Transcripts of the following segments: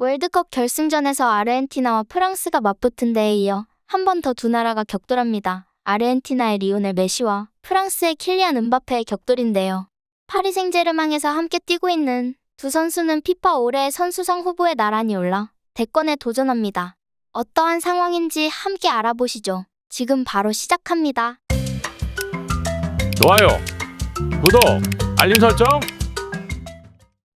월드컵 결승전에서 아르헨티나와 프랑스가 맞붙은 데에 이어 한 번 더 두 나라가 격돌합니다. 아르헨티나의 리오넬 메시와 프랑스의 킬리안 은바페의 격돌인데요. 파리 생제르맹에서 함께 뛰고 있는 두 선수는 피파 올해의 선수상 후보에 나란히 올라 대권에 도전합니다. 어떠한 상황인지 함께 알아보시죠. 지금 바로 시작합니다. 좋아요, 구독, 알림 설정.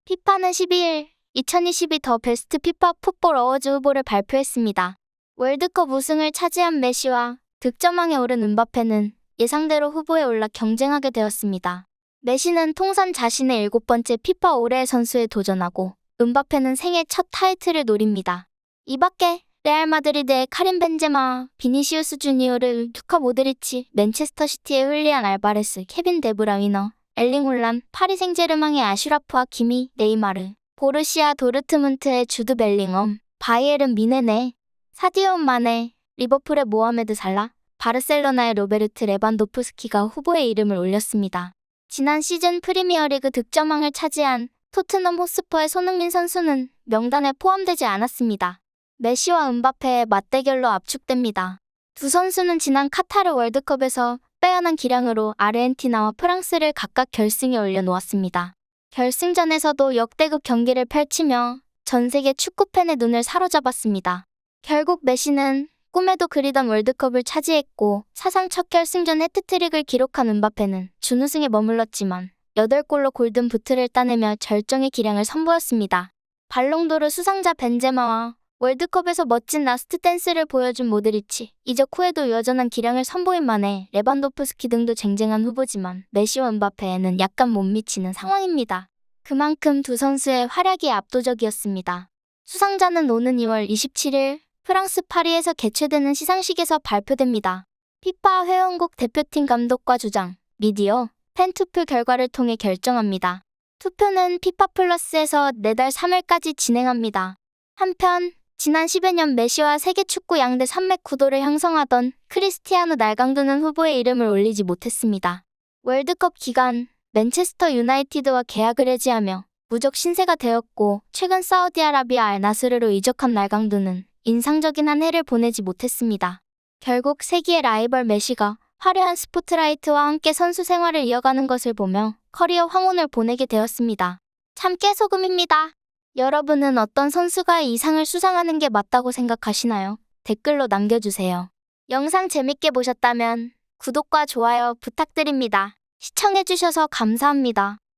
피파는 12일 2022 더 베스트 피파 풋볼 어워즈 후보를 발표했습니다. 월드컵 우승을 차지한 메시와 득점왕에 오른 은바페는 예상대로 후보에 올라 경쟁하게 되었습니다. 메시는 통산 자신의 일곱 번째 피파 올해의 선수에 도전하고 은바페는 생애 첫 타이틀을 노립니다. 이 밖에 레알 마드리드의 카린 벤제마, 비니시우스 주니어르, 류카 모드리치, 맨체스터 시티의 훌리안 알바레스, 케빈 데브라위너, 엘링 홀란, 파리 생제르맹의 아슈라프와 키미, 네이마르, 보르시아 도르트문트의 주드 벨링엄, 바이에른 미네네, 사디오 마네, 리버풀의 모하메드 살라, 바르셀로나의 로베르트 레반도프스키가 후보에 이름을 올렸습니다. 지난 시즌 프리미어리그 득점왕을 차지한 토트넘 호스퍼의 손흥민 선수는 명단에 포함되지 않았습니다. 메시와 은바페의 맞대결로 압축됩니다. 두 선수는 지난 카타르 월드컵에서 빼어난 기량으로 아르헨티나와 프랑스를 각각 결승에 올려놓았습니다. 결승전에서도 역대급 경기를 펼치며 전 세계 축구팬의 눈을 사로잡았습니다. 결국 메시는 꿈에도 그리던 월드컵을 차지했고 사상 첫 결승전 해트트릭을 기록한 은바페는 준우승에 머물렀지만 8골로 골든 부트를 따내며 절정의 기량을 선보였습니다. 발롱도르 수상자 벤제마와 월드컵에서 멋진 라스트 댄스를 보여준 모드리치, 이적 후에도 여전한 기량을 선보인 만에 레반도프스키 등도 쟁쟁한 후보지만 메시와 은바페에는 약간 못 미치는 상황입니다. 그만큼 두 선수의 활약이 압도적이었습니다. 수상자는 오는 2월 27일 프랑스 파리에서 개최되는 시상식에서 발표됩니다. 피파 회원국 대표팀 감독과 주장, 미디어, 팬 투표 결과를 통해 결정합니다. 투표는 피파 플러스에서 내달 3일까지 진행합니다. 한편 지난 10여 년 메시와 세계 축구 양대 산맥 구도를 형성하던 크리스티아노 날강도는 후보에 이름을 올리지 못했습니다. 월드컵 기간 맨체스터 유나이티드와 계약을 해지하며 무적 신세가 되었고 최근 사우디아라비아 알나스르로 이적한 날강도는 인상적인 한 해를 보내지 못했습니다. 결국 세기의 라이벌 메시가 화려한 스포트라이트와 함께 선수 생활을 이어가는 것을 보며 커리어 황혼을 보내게 되었습니다. 참 깨소금입니다. 여러분은 어떤 선수가 이 상을 수상하는 게 맞다고 생각하시나요? 댓글로 남겨주세요. 영상 재밌게 보셨다면 구독과 좋아요 부탁드립니다. 시청해주셔서 감사합니다.